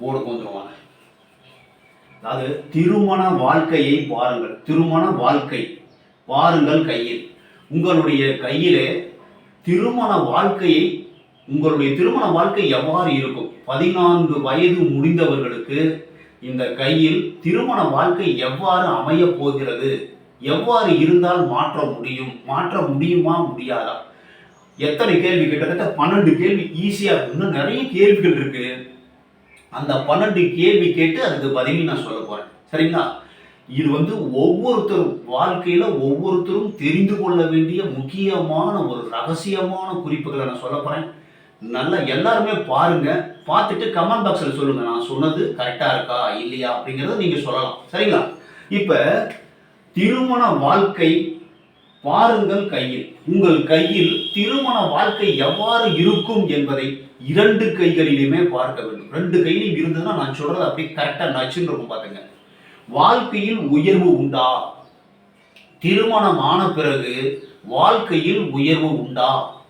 Board வந்துடுவாங்க அதாவது திருமண வாழ்க்கையை பாருங்கள் திருமண வாழ்க்கை. பாருங்கள் கையில். உங்களுடைய கையிலே திருமண வாழ்க்கையை உங்களுடைய திருமண வாழ்க்கை எவ்வாறு இருக்கும்? பதினான்கு வயது முடிந்தவர்களுக்கு இந்த கையில் திருமண வாழ்க்கை எவ்வாறு அமையப் போகிறது? எவ்வாறு இருந்தால் மாற்ற முடியும்? மாற்ற முடியுமா? முடியாதா? எத்தனை கேள்வி? கிட்டத்தட்ட பன்னெண்டு கேள்வி ஈஸியாக இன்னும் நிறைய கேள்விகள் இருக்கு. அந்த பன்னெண்டு கேள்வி கேட்டு அதுக்கு பதில் நான் சொல்ல போறேன். சரிங்களா? இது வந்து ஒவ்வொருத்தரும் வாழ்க்கையில ஒவ்வொருத்தரும் தெரிந்து கொள்ள வேண்டிய முக்கியமான ஒரு ரகசியமான குறிப்புகளை நான் சொல்ல போறேன். நல்லா எல்லாருமே பாருங்க. பார்த்துட்டு கமெண்ட் பாக்ஸில் சொல்லுங்க. நான் சொன்னது கரெக்டா இருக்கா இல்லையா அப்படிங்கறத நீங்க சொல்லலாம். சரிங்களா? இப்ப திருமண வாழ்க்கை பாருங்கள் கையில். உங்கள் கையில் திருமண வாழ்க்கை எவ்வாறு இருக்கும் என்பதை இரண்டு கைகளிலுமே பார்க்க வேண்டும். ரெண்டு கையிலும் இருந்ததுன்னா நான் சொல்றது அப்படியே கரெக்டா நச்சுன்னு இருக்கும் பாத்துங்க. வாழ்க்கையில் உயர்வு உண்டா? திருமணம் ஆன பிறகு வாழ்க்கையில் உயர்வு உண்டா?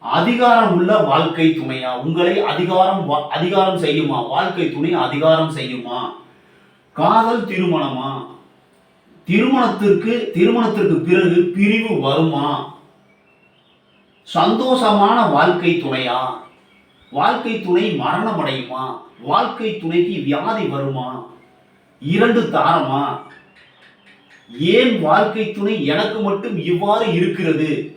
அதிகாரம் உள்ள வாழ்க்கை துணையா? உங்களை அதிகாரம் வா- அதிகாரம் செய்யுமா? வாழ்க்கை துணை அதிகாரம் செய்யுமா? காதல் திருமணமா? திருமணத்திற்கு திருமணத்திற்கு பிறகு பிரிவு வருமா? சந்தோஷமான வாழ்க்கை துணையா? வாழ்க்கை துணை மரணம் அடையுமா வாழ்க்கை துணைக்கு வியாதி வருமா? இரண்டு தாரமா? ஏன் வாழ்க்கை துணை எனக்கு மட்டும் இவ்வாறு இருக்கிறது?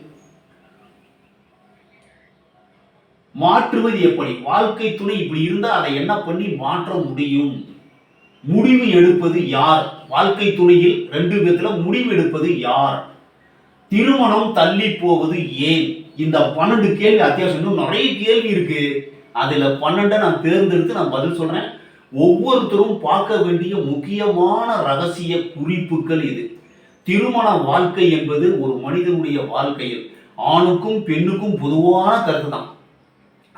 மாற்றுவது எப்படி? வாழ்க்கை துணை இப்படி இருந்தால் அதை என்ன பண்ணி மாற்ற முடியும்? முடிவு எடுப்பது யார்? வாழ்க்கை துணையில் ரெண்டு விதத்துல முடிவு எடுப்பது யார்? திருமணம் தள்ளி போவது ஏன்? இந்த பன்னெண்டு கேள்வி அத்தியாவசியம் இன்னும் நிறைய கேள்வி இருக்கு. அதுல பன்னெண்டை நான் தேர்ந்தெடுத்து நான் பதில் சொல்றேன். ஒவ்வொருத்தரும் பார்க்க வேண்டிய முக்கியமான ரகசிய குறிப்புகள் இது. திருமண வாழ்க்கை என்பது ஒரு மனிதனுடைய வாழ்க்கையில் ஆணுக்கும் பெண்ணுக்கும் பொதுவான கருத்து தான்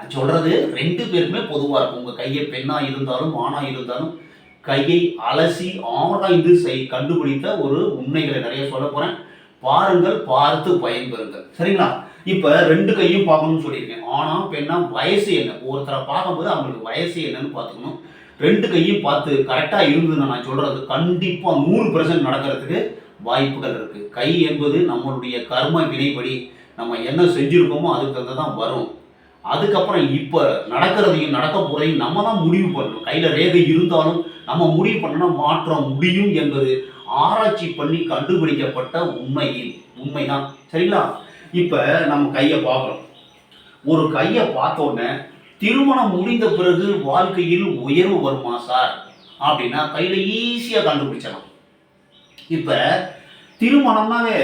சொல்றது ரெண்டு பேருக்குமே பொதுவா இருக்கும். உங்க கையை பெண்ணா இருந்தாலும் ஆணா இருந்தாலும் கையை அலசி ஆராய்ந்து செய் கண்டுபிடித்த ஒரு உண்மைகளை நிறைய சொல்ல போறேன். பாருங்கள் பார்த்து பயன்பெறுங்கள். சரிங்களா? இப்போ ரெண்டு கையும் பார்க்கணும்னு சொல்லியிருக்கேன். ஆனா பெண்ணா வயசு என்ன? ஒருத்தரை பார்க்கும்போது அவங்களுக்கு வயசு என்னன்னு பார்த்துக்கணும். ரெண்டு கையும் பார்த்து கரெக்டாக இருந்ததுன்னு நான் சொல்றது கண்டிப்பாக நூறு பெர்சன்ட் நடக்கிறதுக்கு வாய்ப்புகள் இருக்கு. கை என்பது நம்மளுடைய கர்ம வினைப்படி நம்ம என்ன செஞ்சுருக்கோமோ அதுக்கு தகுந்த தான் வரும். அதுக்கப்புறம் இப்போ நடக்கிறதையும் நடக்க போகிறதையும் நம்ம தான் முடிவு பண்ணணும். கையில் ரேகை இருந்தாலும் நம்ம முடிவு பண்ணனா மாற்ற முடியும் என்பது ஆராய்ச்சி பண்ணி கண்டுபிடிக்கப்பட்ட உண்மையில் உண்மைதான். சரிங்களா? இப்போ நம்ம கையை பார்க்குறோம் ஒரு கையை பார்த்த உடனே திருமணம் முடிந்த பிறகு வாழ்க்கையில் உயர்வு வருமா சார்? அப்படின்னா கையில் ஈஸியாக கண்டுபிடிச்சலாம் இப்போ திருமணம்னாவே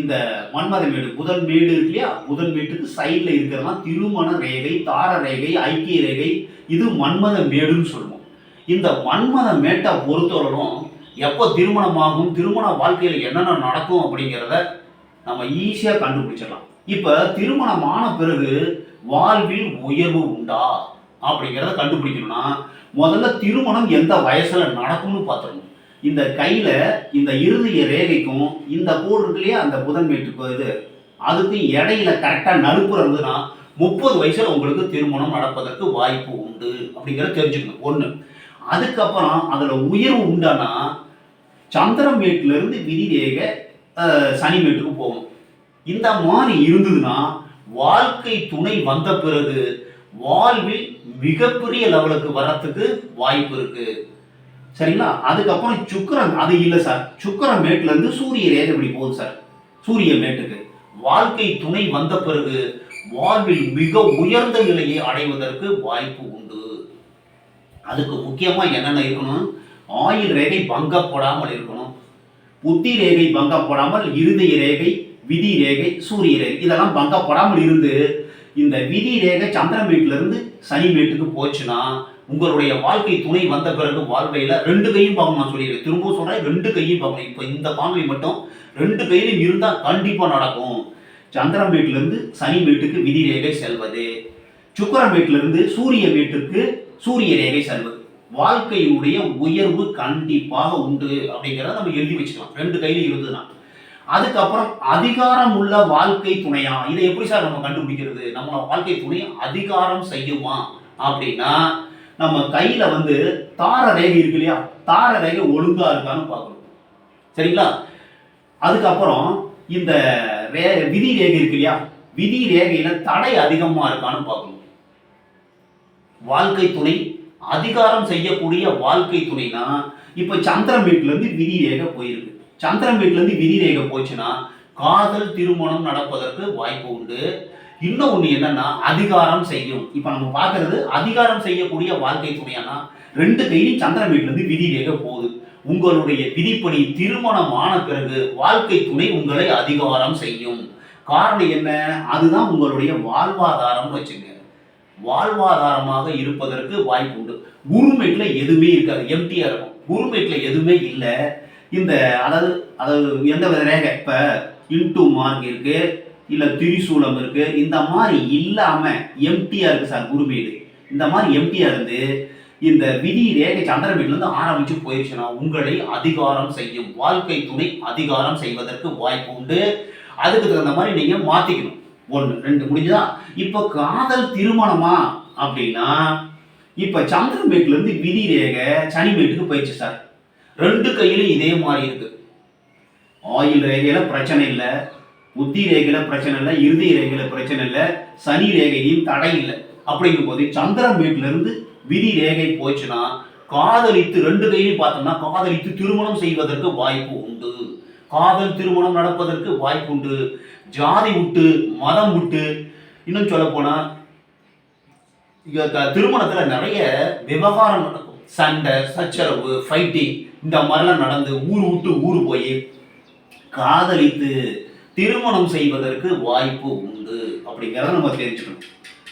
இந்த மன்மத மேடு புதன் மேடு இருக்கு இல்லையா? புதன் மேட்டுக்கு சைடில் இருக்கிறதெல்லாம் திருமண ரேகை தார ரேகை ஐக்கிய ரேகை இது மன்மத மேடுன்னு சொல்லுவோம். இந்த மன்மத மேட்டை பொறுத்தவரைக்கும் எப்போ திருமணமாகும் திருமண வாழ்க்கையில் என்னென்ன நடக்கும் அப்படிங்கிறத நம்ம ஈஸியாக கண்டுபிடிச்சிடலாம். இப்போ திருமணம் ஆன பிறகு வாழ்வில் உயர்வு உண்டா அப்படிங்கிறத கண்டுபிடிக்கணும்னா முதல்ல திருமணம் எந்த வயசில் நடக்கும்னு பார்த்துடணும். இந்த கையில இந்த இருதய ரேகைக்கும் இந்த கோடு இருக்கு இல்லையா அந்த புதன் மேட்டுக்கு இது. அதுக்கும் இடையில கரெக்டா நடுப்புற இருந்ததுன்னா முப்பது வயசுல உங்களுக்கு திருமணம் நடப்பதற்கு வாய்ப்பு உண்டு அப்படிங்கிறத தெரிஞ்சுக்கணும். ஒண்ணு. அதுக்கப்புறம் அதுல உயர்வு உண்டானா சந்திரமேட்டுல இருந்து விதி சனி வீட்டுக்கு சனிமேட்டுக்கு இந்த மாதிரி இருந்ததுன்னா வாழ்க்கை துணை வந்த பிறகு வாழ்வில் மிகப்பெரிய லெவலுக்கு வர்றதுக்கு வாய்ப்பு இருக்குது சரிங்களா? அதுக்கப்புறம் சுக்கிரன் அது இல்லை சார். சுக்கிரன் மேட்லேருந்து சூரிய ரேகை இப்படி போகுது சார். சூரிய மேட்டுக்கு. வாழ்க்கை துணை வந்த பிறகு வாழ்வில் மிக உயர்ந்த நிலையை அடைவதற்கு வாய்ப்பு உண்டு. அதுக்கு முக்கியமாக என்னென்ன இருக்கணும்? ஆயுள் ரேகை பங்கப்படாமல் இருக்கணும். புத்தி ரேகை பங்கப்படாமல் இருதய ரேகை விதி ரேகை சூரிய ரேகை இதெல்லாம் பங்கப்படாமல் இருந்து இந்த விதி ரேகை சந்திரன் வீட்டுல சனி வீட்டுக்கு போச்சுன்னா உங்களுடைய வாழ்க்கை துணை வந்த பிறகு வாழ்க்கையில் ரெண்டு கையும் பார்க்கணும் நான் சொல்லிடுறேன் திரும்பவும் சொல்கிறேன் ரெண்டு கையும் பார்க்கணும். இப்போ இந்த காணொலி மட்டும் ரெண்டு கையிலும் இருந்தால் கண்டிப்பாக நடக்கும். சந்திரன் வீட்டிலேருந்து சனி வீட்டுக்கு விதி ரேகை செல்வது. சுக்கரன் வீட்டிலேருந்து சூரிய வீட்டுக்கு சூரிய ரேகை செல்வது. வாழ்க்கையுடைய உயர்வு கண்டிப்பாக உண்டு அப்படிங்கிறத நம்ம எழுதி வச்சுக்கலாம். ரெண்டு கையிலையும் இருந்ததுன்னா. அதுக்கப்புறம் அதிகாரம் உள்ள வாழ்க்கை துணையா? இதை எப்படி சார் நம்ம கண்டுபிடிக்கிறது? நம்மளோட வாழ்க்கை துணை அதிகாரம் செய்யுமா? அப்படின்னா நம்ம கையில வந்து தார ரேகை இருக்கு இல்லையா? தார ரேகை ஒழுங்கா இருக்கான்னு பார்க்கணும். சரிங்களா? அதுக்கப்புறம் இந்த ரே விதி ரேகை இருக்கு இல்லையா? விதி ரேகையில தடை அதிகமா இருக்கான்னு பார்க்கணும். வாழ்க்கை துணை அதிகாரம் செய்யக்கூடிய வாழ்க்கை துணைனா இப்ப சந்திரன் வீட்டுல இருந்து விதி ரேகை போயிருக்கு. சந்திரன் வீட்டிலேருந்து விதி ரேகை போச்சுன்னா காதல் திருமணம் நடப்பதற்கு வாய்ப்பு உண்டு. இன்னும் ஒன்று என்னன்னா அதிகாரம் செய்யும். இப்போ நம்ம பார்க்கறது அதிகாரம் செய்யக்கூடிய வாழ்க்கை துணையானா ரெண்டு கையிலும் சந்திரன் வீட்டிலிருந்து விதி வேக போகுது. உங்களுடைய விதிப்படி திருமணம் ஆன பிறகு வாழ்க்கை துணை உங்களை அதிகாரம் செய்யும். காரணம் என்ன? அதுதான் உங்களுடைய வாழ்வாதாரம் வச்சுங்க. வாழ்வாதாரமாக இருப்பதற்கு வாய்ப்பு உண்டு. குருமேட்ல எதுவுமே இருக்காது. எம்டியா இருக்கும். குருமேட்ல எதுவுமே இல்லை. இந்த அதாவது அதாவது எந்த வித ரேகை? இப்போ இன்டூ மார்க் இருக்கு. இல்லை திரிசூலம் இருக்கு. இந்த மாதிரி இல்லாம எம்டியா இருக்கு சார் குருமேடு. இந்த மாதிரி எம்டியா இருந்து இந்த விதி ரேகை சந்திர ஆரம்பிச்சு போயிடுச்சுன்னா உங்களை அதிகாரம் செய்யும். வாழ்க்கை துணை அதிகாரம் செய்வதற்கு வாய்ப்பு உண்டு. அதுக்கு தகுந்த மாதிரி நீங்க மாத்திக்கணும். ஒன்று ரெண்டு முடிஞ்சதா? இப்போ காதல் திருமணமா அப்படின்னா இப்போ சந்திரன் விதி ரேகை சனிமேட்டுக்கு போயிடுச்சு சார். ரெண்டு கையிலும் இதே மாதிரி இருக்கு. ஆயில் ரேகையில பிரச்சனை இல்லை. புத்தி ரேகையில பிரச்சனை இல்லை இறுதி ரேகையில பிரச்சனை இல்லை சனி ரேகையும் தடை இல்லை. அப்படிங்கும் போது சந்திரன் வீட்டுல இருந்து விதி ரேகை போச்சுன்னா காதலித்து ரெண்டு கையிலையும் பார்த்தோம்னா காதலித்து திருமணம் செய்வதற்கு வாய்ப்பு உண்டு. காதல் திருமணம் நடப்பதற்கு வாய்ப்பு உண்டு. ஜாதி விட்டு மதம் விட்டு இன்னும் சொல்ல போனா க- திருமணத்துல நிறைய விவகாரம் நடக்கும். சண்டை சச்சரவு ஃபைட்டிங் இந்த மாதிரிலாம் நடந்து ஊர் விட்டு ஊர் போய் காதலித்து திருமணம் செய்வதற்கு வாய்ப்பு உண்டு அப்படிங்கிறத நம்ம தெரிஞ்சுக்கணும்.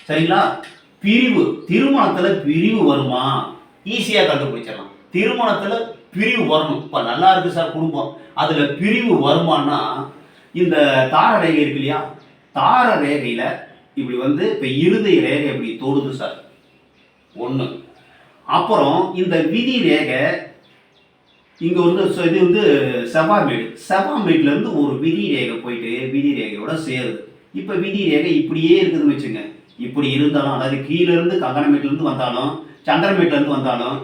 சரிங்களா? பிரிவு திருமணத்துல பிரிவு வருமா? ஈஸியா கண்டுபிடிச்சிடலாம். திருமணத்துல பிரிவு வரணும். இப்ப நல்லா இருக்கு சார் குடும்பம். அதுல பிரிவு வருமானா? இந்த தார ரேகை இருக்கு இல்லையா? தார ரேகையில இப்படி வந்து இப்ப இருதய ரேகை இப்படி தொடுது சார். ஒண்ணு. அப்புறம் இந்த விதி ரேகை இங்கே வந்து இது வந்து செவ்வாமேடு செவ்வாமேட்ல இருந்து ஒரு விதி ரேகை போயிட்டு விதி ரேகையோட சேருது. இப்போ விதி ரேகை இப்படியே இருக்குதுன்னு வச்சுங்க. இப்படி இருந்தாலும் அதாவது கீழேருந்து இருந்து வந்தாலும் சந்திரமேட்லேருந்து வந்தாலும்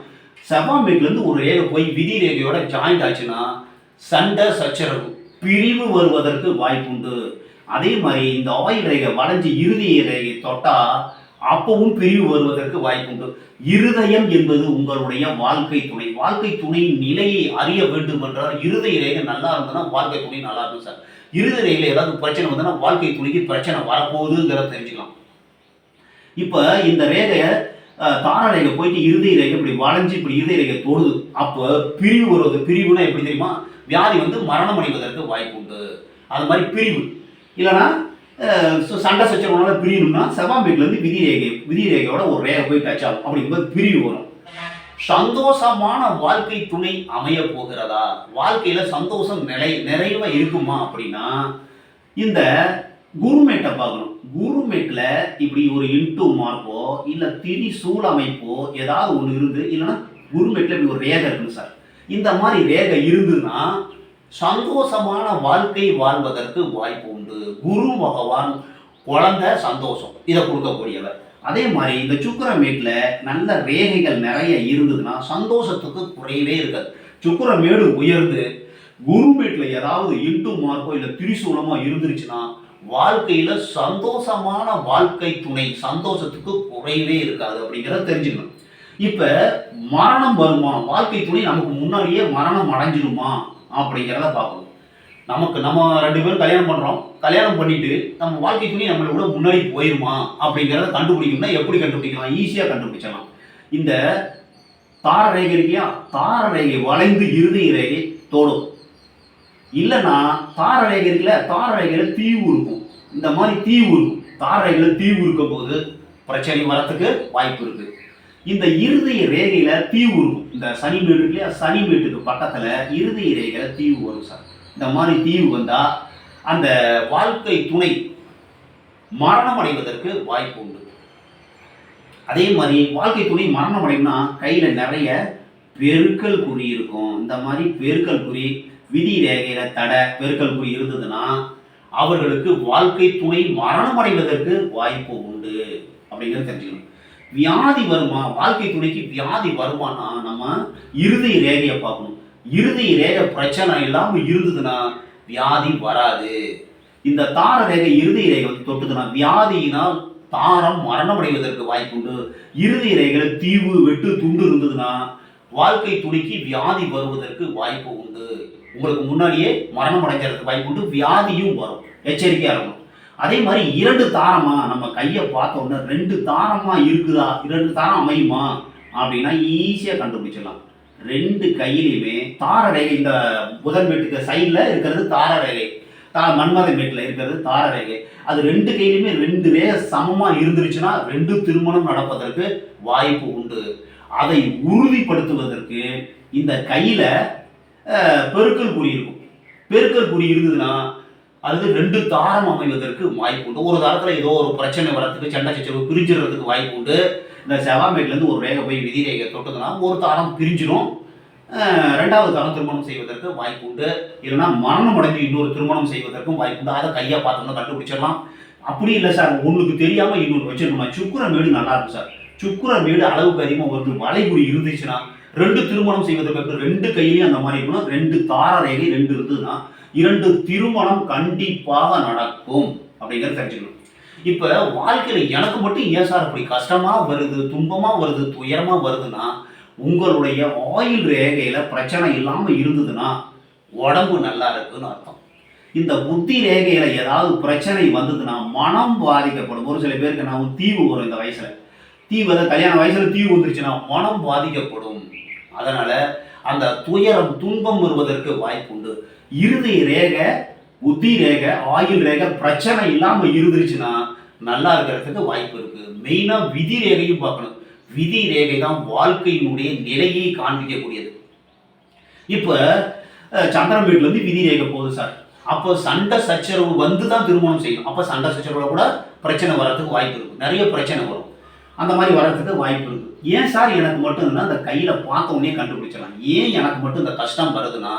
செவ்வாமேட்ல ஒரு ரேகை போய் விதி ரேகையோட ஜாயிண்ட் ஆச்சுன்னா சண்டை சச்சரவு பிரிவு வருவதற்கு வாய்ப்புண்டு. அதே மாதிரி இந்த ஆயில் ரேகை வளைஞ்சு இறுதி ரேகை தொட்டால் அப்பவும் பிரிவு வருவதற்கு வாய்ப்புண்டு. இருதயம் என்பது உங்களுடைய வாழ்க்கை துணை. வாழ்க்கை துணையின் நிலையை அறிய வேண்டும் என்றால் இருதய ரேகை நல்லா இருந்ததுன்னா வாழ்க்கை துணை நல்லா இருக்கும் சார். இருதய ரேகையில் ஏதாவது பிரச்சனை வந்ததுன்னா வாழ்க்கை துணைக்கு பிரச்சனை வரப்போகுதுங்கிறத தெரிஞ்சுக்கலாம். இப்போ இந்த ரேகையை அஹ், ரேகை போயிட்டு இருதய ரேகை இப்படி வளைஞ்சு இப்படி இருதய ரேகை தொடுது. அப்போ பிரிவு வருவது பிரிவுனா எப்படி தெரியுமா? வியாதி வந்து மரணம் அடைவதற்கு வாய்ப்பு உண்டு அது மாதிரி பிரிவு. இல்லைன்னா சண்டை சச்சரவுனால பிரியணும்னா செவ்வாம்பேட்லேருந்து விதி ரேகை விதி ரேகையோட ஒரு ரேகை போய் டச் ஆகும் அப்படிங்கும்போது பிரிவு வரும். சந்தோஷமான வாழ்க்கை துணை அமைய போகிறதா? வாழ்க்கையில சந்தோஷம் நிலை நிறைவா இருக்குமா அப்படின்னா இந்த குருமேட்டை பார்க்கணும். குருமேட்டில் இப்படி ஒரு இன்டூ மார்க்கோ இல்லை திரி சூழ் அமைப்போ ஏதாவது ஒன்று இருந்து இல்லைன்னா குருமேட்டில் இப்படி ஒரு ரேகை இருக்கும் சார். இந்த மாதிரி ரேகை இருந்துன்னா சந்தோஷமான வாழ்க்கை வாழ்வதற்கு வாய்ப்பு உண்டு. குரு பகவான் குழந்தை சந்தோஷம். இதை கொடுக்கக்கூடியவர். அதே மாதிரி இந்த சுக்கிரமேட்ல நல்ல ரேகைகள் நிறைய இருந்ததுன்னா சந்தோஷத்துக்கு குறையவே இருக்காது. சுக்கிரமேடு உயர்ந்து வீட்டில் ஏதாவது இன்ட்டு மார்க்கோ இல்லை திரிசூலமோ இருந்துருச்சுன்னா வாழ்க்கையில் சந்தோஷமான வாழ்க்கை துணை சந்தோஷத்துக்கு குறையவே இருக்காது அப்படிங்கிறத தெரிஞ்சுக்கணும். இப்போ மரணம் வருமா? வாழ்க்கை துணை நமக்கு முன்னாடியே மரணம் அடைஞ்சிடுமா அப்படிங்கிறத பார்க்கணும். நமக்கு நம்ம ரெண்டு பேரும் கல்யாணம் பண்ணுறோம் கல்யாணம் பண்ணிட்டு நம்ம வாழ்க்கை துணி நம்மளை விட முன்னாடி போயிருமா அப்படிங்கிறத கண்டுபிடிக்கணும்னா எப்படி கண்டுபிடிக்கலாம்? ஈஸியாக கண்டுபிடிச்சலாம் இந்த தார ரேகை இருக்கியா தார ரேகை வளைந்து இறுதி ரேகை தோடும். இல்லைன்னா தார ரேகை இருக்குல்ல தார ரேகையில் தீவு இருக்கும். இந்த மாதிரி தீவு இருக்கும். தாரைகளை தீவு இருக்கும் போது பிரச்சனை வரத்துக்கு வாய்ப்பு இருக்குது இந்த இருதய ரேகையில தீவு இருக்கும் இந்த சனி வீடு இருக்கு இல்லையா? சனி வீட்டுக்கு பக்கத்துல இருதய ரேகையில தீவு வரும் சார். இந்த மாதிரி தீவு வந்தா அந்த வாழ்க்கை துணை மரணம் அடைவதற்கு வாய்ப்பு உண்டு. அதே மாதிரி வாழ்க்கை துணை மரணம் அடையும்னா கையில நிறைய பெருக்கல் குறி இருக்கும். இந்த மாதிரி பெருக்கல் குறி விதி ரேகையில தடை பெருக்கல் குறி இருந்ததுன்னா அவர்களுக்கு வாழ்க்கை துணை மரணம் அடைவதற்கு வாய்ப்பு உண்டு. அப்படிங்கிறது தெரிஞ்சுக்கணும். வியாதி வருமா? வாழ்க்கை துணைக்கு வியாதி வருமானா? நம்ம இருதய ரேகையை பார்க்கணும். இருதய ரேகை பிரச்சனை இல்லாமல் இருந்ததுன்னா வியாதி வராது. இந்த தார ரேகை இருதய ரேகை வந்து தொட்டுதுன்னா வியாதியினால் தாரம் மரணம் அடைவதற்கு வாய்ப்பு உண்டு. இருதய தீவு வெட்டு துண்டு இருந்ததுன்னா வாழ்க்கை துணைக்கு வியாதி வருவதற்கு வாய்ப்பு உண்டு. உங்களுக்கு முன்னாடியே மரணம் அடைஞ்சதுக்கு வாய்ப்பு உண்டு. வியாதியும் வரும். எச்சரிக்கையாக இருக்கணும். அதே மாதிரி இரண்டு தாரமா நம்ம கையை பார்த்த உடனே ரெண்டு தாரமா இருக்குதா? இரண்டு தாரம் அமையுமா? அப்படின்னா ஈஸியாக கண்டுபிடிச்சிடலாம். ரெண்டு கையிலையுமே தார ரேகை இந்த புதன் வீட்டுக்கு சைடில் இருக்கிறது தார ரேகை. தா மன்மத மேட்டில் இருக்கிறது தார ரேகை. அது ரெண்டு கையிலையுமே ரெண்டு ரேகை சமமாக இருந்துருச்சுன்னா ரெண்டு திருமணம் நடப்பதற்கு வாய்ப்பு உண்டு. அதை உறுதிப்படுத்துவதற்கு இந்த கையில் பெருக்கல் குறி இருக்கும். பெருக்கல் குறி இருந்ததுன்னா அல்லது ரெண்டு தாரம் அமைவதற்கு வாய்ப்பு உண்டு ஒரு தாரத்தில் ஏதோ ஒரு பிரச்சனை வரத்துக்கு சண்டை சச்சரவு பிரிஞ்சிடுறதுக்கு வாய்ப்பு உண்டு இந்த செவாமேட்லேருந்து ஒரு ரேகை போய் விதி ரேகை தொட்டதுன்னா ஒரு தாரம் பிரிஞ்சிடும். ரெண்டாவது தரம் திருமணம் செய்வதற்கு வாய்ப்பு உண்டு இல்லைன்னா மரணம் அடைஞ்சு இன்னொரு திருமணம் செய்வதற்கும் வாய்ப்பு உண்டு அதை கையாக பார்த்தோம்னா கண்டுபிடிச்சிடலாம். அப்படி இல்லை சார் ஒன்றுக்கு தெரியாமல் இன்னொன்று வச்சிருக்கணும் சுக்குர வீடு நல்லா இருக்கும் சார். சுக்குர வீடு அளவுக்கு அதிகமாக வருது வளைகுறி இருந்துச்சுன்னா ரெண்டு திருமணம் செய்வதற்கு ரெண்டு கையிலையும் அந்த மாதிரி இருக்கணும் ரெண்டு தார ரேகை ரெண்டு இருந்ததுன்னா இரண்டு திருமணம் கண்டிப்பாக நடக்கும் அப்படிங்கிறத தெரிஞ்சுக்கணும். இப்போ வாழ்க்கையில் எனக்கு மட்டும் ஏன் சார் அப்படி கஷ்டமாக வருது துன்பமாக வருது துயரமாக வருதுன்னா உங்களுடைய ஆயில் ரேகையில் பிரச்சனை இல்லாமல் இருந்ததுன்னா உடம்பு நல்லா இருக்குன்னு அர்த்தம். இந்த புத்தி ரேகையில் ஏதாவது பிரச்சனை வந்ததுன்னா மனம் பாதிக்கப்படும். ஒரு சில பேருக்கு நான் தீவு வரும் இந்த வயசில். தீவு அதாவது கல்யாண வயசில் தீவு வந்துருச்சுன்னா மனம் பாதிக்கப்படும். அதனால அந்த துயரம் துன்பம் வருவதற்கு வாய்ப்பு உண்டு. இறுதி ரேகை புத்தி ரேகை ஆயுள் ரேகை பிரச்சனை இல்லாம இருந்துருச்சுன்னா நல்லா இருக்கிறதுக்கு வாய்ப்பு இருக்கு. மெயினா விதி ரேகையும் பார்க்கணும். விதி ரேகை தான் வாழ்க்கையினுடைய நிலையை காண்பிக்கக்கூடியது. இப்போ சந்திரம் சந்திரன் வீட்டுல இருந்து விதி ரேகை போகுது சார். அப்போ சண்டை சச்சரவு வந்து தான் திருமணம் செய்யணும். அப்போ சண்டை சச்சரவு கூட பிரச்சனை வர்றதுக்கு வாய்ப்பு இருக்கு. நிறைய பிரச்சனை வரும். அந்த மாதிரி வர்றதுக்கு வாய்ப்பு இருக்கு. ஏன் சார் எனக்கு மட்டும் இருந்தால் அந்த கையில பார்த்த உடனே கண்டுபிடிச்சலாம் ஏன் எனக்கு மட்டும் இந்த கஷ்டம் வருதுன்னா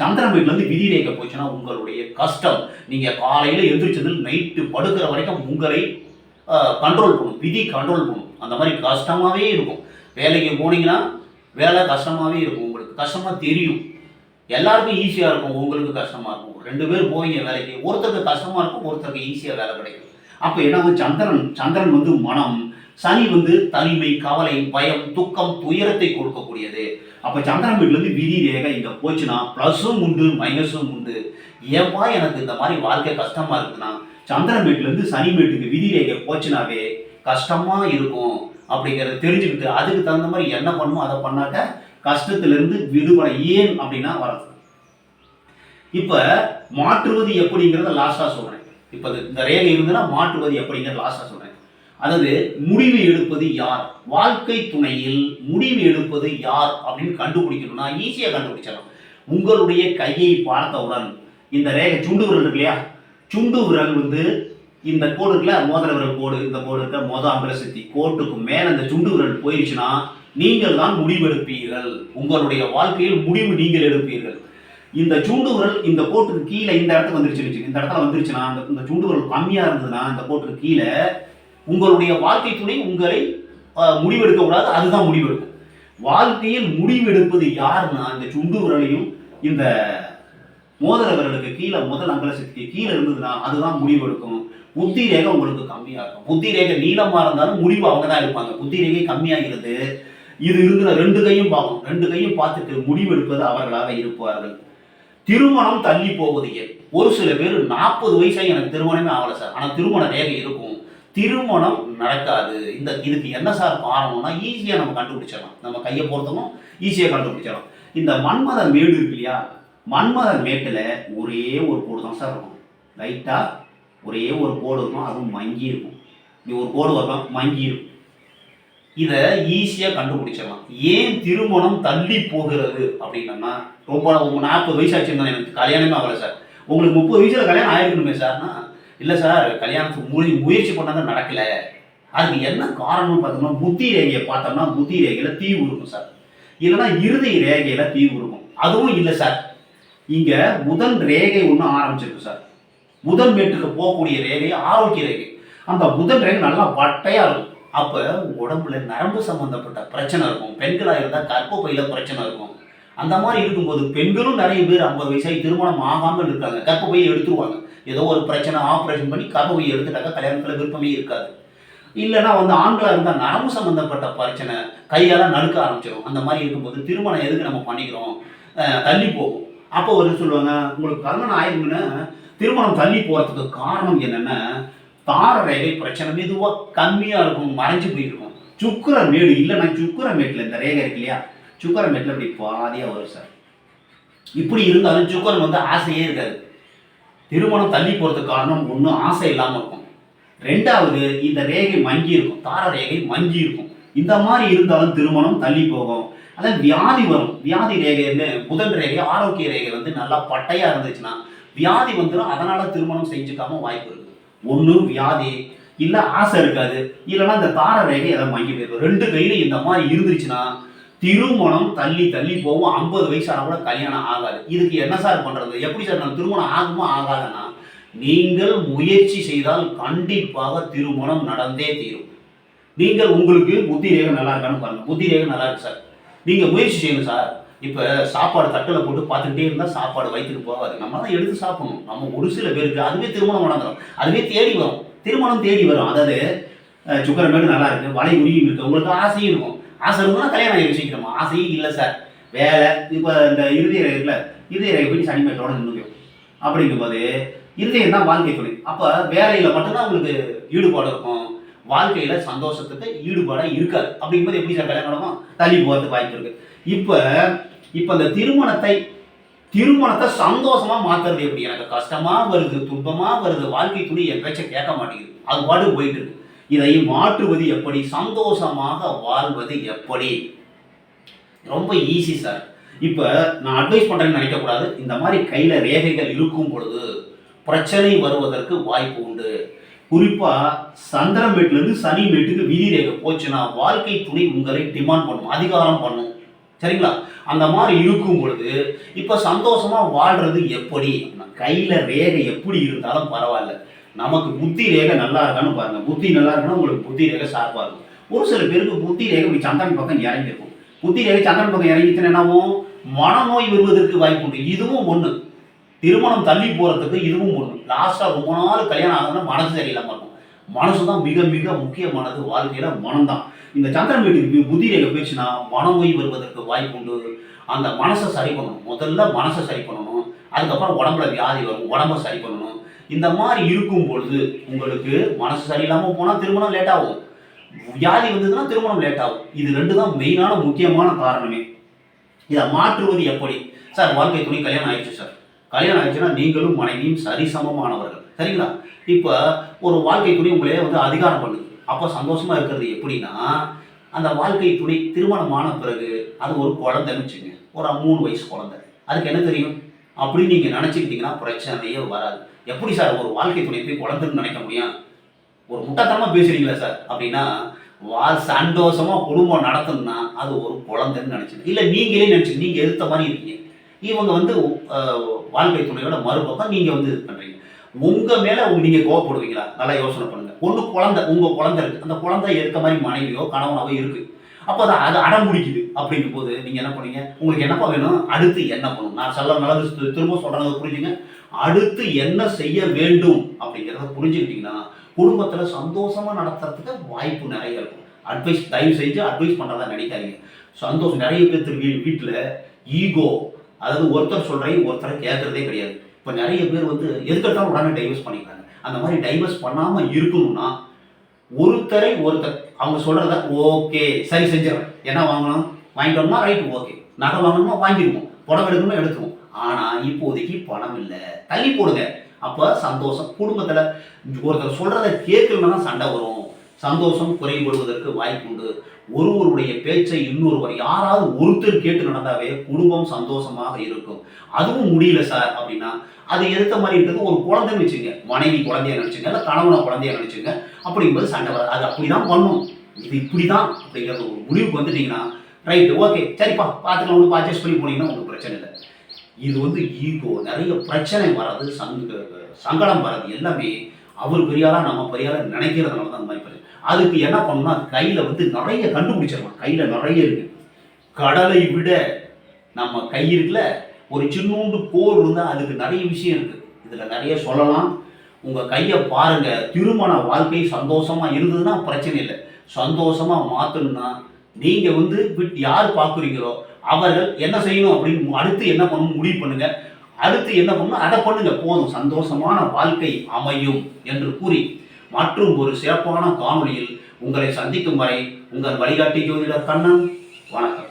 சந்திரன் வீட்டுல இருந்து விதி ரேகை போச்சுன்னா உங்களுடைய கஷ்டம். நீங்க காலையில எழுந்திரிச்சது நைட்டு படுக்கிற வரைக்கும் உங்களை கண்ட்ரோல் பண்ணும். விதி கண்ட்ரோல் பண்ணும். அந்த மாதிரி கஷ்டமாவே இருக்கும். வேலைக்கு போனீங்கன்னா வேலை கஷ்டமாவே இருக்கும் உங்களுக்கு. கஷ்டமா தெரியும். எல்லாருக்கும் ஈஸியா இருக்கும். உங்களுக்கு கஷ்டமா இருக்கும். ரெண்டு பேர் போவீங்க வேலைக்கு. ஒருத்தருக்கு கஷ்டமா இருக்கும் ஒருத்தருக்கு ஈஸியா வேலை கிடைக்கும். அப்ப என்ன சந்திரன் சந்திரன் வந்து மனம் சனி வந்து தனிமை கவலை பயம் துக்கம் துயரத்தை கொடுக்கக்கூடியது. அப்ப சந்திரன் வீட்டுல இருந்து விதி ரேகை இங்க போச்சுன்னா பிளஸும் உண்டு மைனஸும் உண்டு. ஏன்பா எனக்கு இந்த மாதிரி வாழ்க்கை கஷ்டமா இருக்குன்னா சந்திரன் வீட்டுல இருந்து சனி வீட்டுக்கு விதி ரேகை போச்சுனாவே கஷ்டமா இருக்கும் அப்படிங்கறத தெரிஞ்சுக்கிட்டு அதுக்கு தகுந்த மாதிரி என்ன பண்ணுமோ அதை பண்ணாக்க கஷ்டத்திலிருந்து விடுபட ஏன் அப்படின்னா வரது இப்ப மாற்றுவது எப்படிங்கிறத லாஸ்டா சொல்றேன். இப்ப இந்த ரேகை இருந்ததுன்னா மாற்றுவது எப்படிங்கிறத லாஸ்டா சொல்றேன். அதாவது முடிவு எடுப்பது யார்? வாழ்க்கை துணையில் முடிவு எடுப்பது யார் அப்படின்னு கண்டுபிடிக்கணும்னா ஈஸியாக கண்டுபிடிச்சிடலாம். உங்களுடைய கையை பார்த்தவுடன் இந்த ரேகை சுண்டு விரல் இருக்கு இல்லையா? சுண்டு விரல் வந்து இந்த கோடு இருக்குல்ல மோதிர விரல் கோடு இந்த கோடு இருக்க மொத அம்பல சித்தி கோட்டுக்கு மேலே இந்த சுண்டு விரல் போயிருச்சுன்னா நீங்கள் தான் முடிவெடுப்பீர்கள் உங்களுடைய வாழ்க்கையில் முடிவு நீங்கள் எடுப்பீர்கள். இந்த சுண்டு விரல் இந்த கோட்டுக்கு கீழே இந்த இடத்துக்கு வந்துருச்சு இந்த இடத்துல வந்துருச்சுன்னா அந்த இந்த சுண்டு விரல் கம்மியாக இருந்ததுன்னா இந்த கோட்டுக்கு கீழே உங்களுடைய வாழ்க்கை துணை உங்களை முடிவெடுக்க கூடாது அதுதான் முடிவெடுக்கும். வாழ்க்கையில் முடிவெடுப்பது யாருன்னா இந்த சுண்டு விரலையும் இந்த மோதிர விரலுக்கு கீழே முதல் அங்கல சக்தி கீழே இருந்ததுன்னா அதுதான் முடிவெடுக்கும். புத்தி ரேகை உங்களுக்கு கம்மியாக இருக்கும் புத்தி ரேகை நீளமாக இருந்தாலும் முடிவு அவங்க தான் இருப்பாங்க புத்தி ரேகை கம்மியாகிறது இது இருக்கிற ரெண்டு கையும் பார்க்கணும் ரெண்டு கையும் பார்த்துட்டு முடிவெடுப்பது அவர்களாக இருப்பார்கள். திருமணம் தள்ளி போவது ஏன்? ஒரு சில பேர் நாற்பது வயசாக எனக்கு திருமணமே ஆகலை சார். ஆனால் திருமண ரேகை இருக்கும். திருமணம் நடக்காது. இந்த இதுக்கு என்ன சார் காரணம்னா ஈஸியாக நம்ம கண்டுபிடிச்சிடலாம். நம்ம கையை பொறுத்தமும் ஈஸியாக கண்டுபிடிச்சிடலாம். இந்த மன்மத மேடு இருக்கு இல்லையா? மன்மத மேட்டில் ஒரே ஒரு கோடு தான் சார் இருக்கும். லைட்டாக ஒரே ஒரு கோடு இருக்கும். அதுவும் மங்கி இருக்கும். இப்படி ஒரு கோடு வரும் மங்கி இருக்கும். இதை ஈஸியாக கண்டுபிடிச்சிடலாம். ஏன் திருமணம் தள்ளி போகிறது அப்படின்னா ரொம்ப உங்க நாற்பது வயசு ஆச்சுன்னு எனக்கு கல்யாணமே ஆகலை சார். உங்களுக்கு முப்பது வயசில் கல்யாணம் ஆயிருக்கணுமே சார்னா இல்லை சார் கல்யாணத்துக்கு முயற்சி முயற்சி பண்ணாதான் நடக்கல. அதுக்கு என்ன காரணம்னு பார்த்தோம்னா முத்தி ரேகையை பார்த்தோம்னா முத்தி ரேகையில் தீ உருக்கும் சார். இல்லைன்னா இறுதி ரேகையில் தீ உருக்கும் அதுவும் இல்லை சார். இங்கே முதல் ரேகை ஒன்று ஆரம்பிச்சிருக்கு சார். முதல் மேட்டுக்கு போகக்கூடிய ரேகை ஆரோக்கிய ரேகை. அந்த முதல் ரேகை நல்லா வட்டையாக இருக்கும். அப்போ உடம்புல நரம்பு சம்மந்தப்பட்ட பிரச்சனை இருக்கும். பெண்களாக இருந்தால் கற்பப்பையில் பிரச்சனை இருக்கும். அந்த மாதிரி இருக்கும்போது பெண்களும் நிறைய பேர் ஐம்பது வயசாகி திருமணம் ஆகாமல் இருக்காங்க. கற்பப்பையை எடுத்துருவாங்க. ஏதோ ஒரு பிரச்சனை ஆப்ரேஷன் பண்ணி கதவை எடுத்துட்டாக்க கல்யாணத்துல விருப்பமே இருக்காது. இல்லைன்னா வந்து ஆண்களாக இருந்தால் நரம்பு சம்மந்தப்பட்ட பிரச்சனை கையால் நடுக்க ஆரம்பிச்சிடும் அந்த மாதிரி இருக்கும்போது திருமணம் எதுக்கு நம்ம பண்ணிக்கிறோம்? தள்ளி போகும். அப்போ ஒரு சொல்லுவாங்க உங்களுக்கு கல்யாணம் ஆயிருக்குன்னா திருமணம் தள்ளி போகிறதுக்கு காரணம் என்னென்னா தார ரேகை பிரச்சனை மெதுவாக கம்மியாக இருக்கும் மறைஞ்சு போயிருக்கும். சுக்கர மேடு இல்லைன்னா சுக்கர மேட்டில் இந்த ரேகை இருக்கு இல்லையா? சுக்கர மேட்டில் அப்படி பாதியாக வரும் சார். இப்படி இருந்தாலும் சுக்கரன் வந்து ஆசையே இருக்காது. திருமணம் தள்ளி போகிறதுக்கு காரணம் ஒன்று ஆசை இல்லாமல் இருக்கும். ரெண்டாவது இந்த ரேகை மங்கி இருக்கும். தார ரேகை மங்கி இருக்கும். இந்த மாதிரி இருந்தாலும் திருமணம் தள்ளி போகும். அதான் வியாதி வரும். வியாதி ரேகைன்னு புதன் ரேகை ஆரோக்கிய ரேகை வந்து நல்லா பட்டையாக இருந்துச்சுன்னா வியாதி வந்துடும் அதனால் திருமணம் செஞ்சுக்காம வாய்ப்பு இருக்குது. ஒன்று வியாதி. இல்லை ஆசை இருக்காது. இல்லைன்னா இந்த தார ரேகை எதாவது மங்கி போயிருக்கும் ரெண்டு கையில இந்த மாதிரி இருந்துச்சுன்னா திருமணம் தள்ளி தள்ளி போகும். ஐம்பது வயசு ஆனால் கூட கல்யாணம் ஆகாது. இதுக்கு என்ன சார் பண்ணுறது எப்படி சார் நான் திருமணம் ஆகுமா ஆகாதுன்னா நீங்கள் முயற்சி செய்தால் கண்டிப்பாக திருமணம் நடந்தே தீரும். நீங்கள் உங்களுக்கு புத்தி ரேகம் நல்லா இருக்கான்னு பாருங்க. புத்தி ரேகம் நல்லா இருக்கு சார் நீங்கள் முயற்சி செய்யணும் சார் இப்போ சாப்பாடு தட்டில் போட்டு பார்த்துக்கிட்டே இருந்தால் சாப்பாடு வயிற்றுக்கு போகாது. நம்ம தான் எடுத்து சாப்பிடணும். நம்ம ஒரு சில பேருக்கு அதுவே திருமணம் நடந்துடும் அதுவே தேடி வரும். திருமணம் தேடி வரும். அதாவது அஹ், சுக்கரமேடு நல்லா இருக்கு. வலை உருவி இருக்கு. உங்களுக்கு ஆசையும் இருக்கும். ஆசை இருக்குன்னா கல்யாணம் ஆகி வச்சுக்கிறோமா ஆசையும் இல்லை சார். வேலை இப்போ இந்த இறுதிய ரேகையில் இறுதிய ரயில் போய் சனிமேட்டோட நின்றுக்கும் அப்படிங்கும்போது இருதயம் தான் வாழ்க்கை துணை. அப்போ வேலையில் மட்டும்தான் உங்களுக்கு ஈடுபாடு இருக்கும். வாழ்க்கையில் சந்தோஷத்துக்கு ஈடுபாடாக இருக்காது. அப்படிங்கும்போது எப்படி சார் கல்யாணம் தள்ளி போகிறதுக்கு வாய்ப்பு இருக்குது இப்போ இப்போ அந்த திருமணத்தை திருமணத்தை சந்தோஷமா மாத்துறது எப்படி? எனக்கு கஷ்டமா வருது துன்பமா வருது வாழ்க்கை துணி என் பேச்சை கேட்க மாட்டேங்குது. அது பாட்டு போயிட்டு இருக்கு. இதை மாற்றுவது எப்படி? சந்தோஷமாக வாழ்வது எப்படி? ரொம்ப ஈஸி சார் இப்போ நான் அட்வைஸ் பண்ணுறேன்னு நினைக்கக்கூடாது. இந்த மாதிரி கையில் ரேகைகள் இருக்கும் பொழுது பிரச்சனை வருவதற்கு வாய்ப்பு உண்டு. குறிப்பாக சந்திரன் வீட்டிலேருந்து சனி வீட்டுக்கு விதி ரேகை போச்சுன்னா வாழ்க்கை துணை உங்களை டிமாண்ட் பண்ணும் அதிகாரம் பண்ணும். சரிங்களா? அந்த மாதிரி இருக்கும் பொழுது இப்போ சந்தோஷமாக வாழ்றது எப்படி? கையில் ரேகை எப்படி இருந்தாலும் பரவாயில்ல. நமக்கு புத்தி ரேகை நல்லா இருக்கான்னு பாருங்க. புத்தி நல்லா இருக்குன்னா உங்களுக்கு புத்தி ரேகை ஷார்ப்பாக இருக்கும். ஒரு சில பேருக்கு புத்தி ரேகை இப்படி சந்திரன் பக்கம் இறங்கியிருக்கும். புத்தி ரேகை சந்திரன் பக்கம் இறங்கிச்சுன்னா என்னவும் மனநோய் வருவதற்கு வாய்ப்பு உண்டு. இதுவும் ஒன்று திருமணம் தள்ளி போகிறதுக்கு இதுவும் ஒன்று லாஸ்ட்டாக ரொம்ப நாள் கல்யாணம் ஆகுதுன்னா மனசு சரியில்லாமல் இருக்கும். மனசு தான் மிக மிக முக்கியமானது. வாழ்க்கையில் மனம்தான் இந்த சந்திரன் வீட்டுக்கு புத்தி ரேகை போயிடுச்சுன்னா மனநோய் வருவதற்கு வாய்ப்பு உண்டு. அந்த மனசை சரி பண்ணணும். முதல்ல மனசை சரி பண்ணணும். அதுக்கப்புறம் உடம்புல வியாதி வரும். உடம்ப சரி பண்ணணும். இந்த மாதிரி இருக்கும் பொழுது உங்களுக்கு மனசு சரியில்லாமல் போனால் திருமணம் லேட் ஆகும். வியாதி வந்ததுன்னா திருமணம் லேட் ஆகும். இது ரெண்டு தான் மெயினான முக்கியமான காரணமே. இதை மாற்றுவது எப்படி? சார் வாழ்க்கை துணை கல்யாணம் ஆயிடுச்சு சார் கல்யாணம் ஆயிடுச்சுன்னா நீங்களும் மனைவியும் சரிசமமானவர்கள். சரிங்களா? இப்போ ஒரு வாழ்க்கை துணை உங்களே வந்து அதிகாரம் பண்ணுது. அப்போ சந்தோஷமா இருக்கிறது எப்படின்னா அந்த வாழ்க்கை துணை திருமணமான பிறகு அது ஒரு குழந்தைன்னு வச்சுங்க ஒரு மூணு வயசு குழந்தை. அதுக்கு என்ன தெரியும்? அப்படின்னு நீங்கள் நினச்சிக்கிட்டீங்கன்னா பிரச்சனையே வராது. எப்படி சார் ஒரு வாழ்க்கை துணை போய் குழந்தைன்னு நினைக்க முடியும்? ஒரு முட்டாத்தனமாக பேசுறீங்களா சார். அப்படின்னா வா சந்தோஷமாக குடும்பம் நடத்தணும்னா அது ஒரு குழந்தைன்னு நினைச்சுங்க இல்லை நீங்களே நினச்சி நீங்கள் எதிர்த்த மாதிரி இருக்கீங்க. இவங்க வந்து வாழ்க்கை துணையோட மறுபக்கம் நீங்கள் வந்து இது பண்ணுறீங்க உங்க மேல உங்க நீங்க கோவப்படுவீங்களா? நல்லா யோசனை பண்ணுங்க. ஒண்ணு குழந்தை உங்க குழந்தை இருக்கு. அந்த குழந்தை இருக்க மாதிரி மனைவியோ கணவனாவோ இருக்கு. அப்போ அது அது அடம் முடிக்குது அப்படிங்கும் போது நீங்க என்ன பண்ணீங்க உங்களுக்கு என்னப்பா வேணும்? அடுத்து என்ன பண்ணணும்? நான் சொல்ல நல்லது திரும்ப சொல்கிறத புரிஞ்சுங்க. அடுத்து என்ன செய்ய வேண்டும் அப்படிங்கிறத புரிஞ்சுக்கிட்டீங்கன்னா குடும்பத்தில் சந்தோஷமா நடத்துறதுக்கு வாய்ப்பு நிறைய இருக்கும். அட்வைஸ் தயவு செஞ்சு அட்வைஸ் பண்ணுறதா நினைக்காதீங்க. சந்தோஷம் நிறைய பேர் வீ வீட்டில் ஈகோ அதாவது ஒருத்தர் சொல்கிறேன் ஒருத்தரை கேட்கறதே கிடையாது. இப்போ நிறைய பேர் வந்து எதுக்கெட்டாலும் உடனே டைவர்ஸ் பண்ணிக்கிறாங்க. அந்த மாதிரி டைவர்ஸ் பண்ணாமல் இருக்கணும்னா ஒருத்தரை ஒருத்தர் அவங்க சொல்கிறத ஓகே சரி செஞ்சிடறேன். என்ன வாங்கணும்? வாங்கிட்டோம்னா ரைட் ஓகே நகை வாங்கணுமா வாங்கிடுவோம். புடவை எடுக்கணுமா எடுத்துருவோம். ஆனா இப்போதைக்கு பணம் இல்லை. தள்ளி போடுங்க. அப்போ சந்தோஷம். குடும்பத்தில் ஒருத்தர் சொல்கிறத கேட்கலன்னா தான் சண்டை வரும். சந்தோஷம் குறைபடுவதற்கு வாய்ப்பு உண்டு. ஒருவருடைய பேச்சை இன்னொருவர் யாராவது ஒருத்தர் கேட்டு நடந்தாவே குடும்பம் சந்தோஷமாக இருக்கும். அதுவும் முடியல சார் அப்படின்னா அது எடுத்த மாதிரி இருக்கிறது ஒரு குழந்தைன்னு வச்சுங்க மனைவி குழந்தைய நினைச்சுங்க இல்லை கணவனை குழந்தைய நினைச்சுங்க அப்படிங்கும்போது சண்டை வராது. அது அப்படிதான் பண்ணும். இது இப்படிதான் அப்படிங்கிறது ஒரு முடிவுக்கு வந்துட்டீங்கன்னா ரைட்டு ஓகே சரிப்பா பார்த்துக்கலாம் ஒன்று பர்ச்சேஸ் பண்ணி போனீங்கன்னா ஒன்றும் பிரச்சனை இல்லை. இது வந்து ஈகோ நிறைய பிரச்சனை வர்றது சங்க சங்கடம் வர்றது எல்லாமே அவர் பெரியாரா நம்ம பெரியாரா நினைக்கிறதுனால தான் அந்த மாதிரி பிரச்சனை. அதுக்கு என்ன பண்ணணும்னா கையில் வந்து நிறைய கண்டுபிடிச்சிடலாம் கையில் நிறைய இருக்கு. கடலை விட நம்ம கை இருக்குல்ல ஒரு சின்னூண்டு கோர் இருந்தால் அதுக்கு நிறைய விஷயம் இருக்குது இதில் நிறைய சொல்லலாம். உங்கள் கையை பாருங்கள் திருமண வாழ்க்கை சந்தோஷமாக இருந்ததுன்னா பிரச்சனை இல்லை. சந்தோஷமாக மாற்றணும்னா நீங்கள் வந்து விட் யார் பார்க்குறீங்களோ அவர்கள் என்ன செய்யணும் அப்படின்னு அடுத்து என்ன பண்ணணும் முடிவு பண்ணுங்க. அடுத்து என்ன பண்ணணும்? அதை பண்ணுங்க. போதும். சந்தோஷமான வாழ்க்கை அமையும் என்று கூறி மற்றும் ஒரு சிறப்பான காணொளியில் உங்களை சந்திக்கும் வரை உங்கள் வழிகாட்டி ஜோதிடர் கண்ணன். வணக்கம்.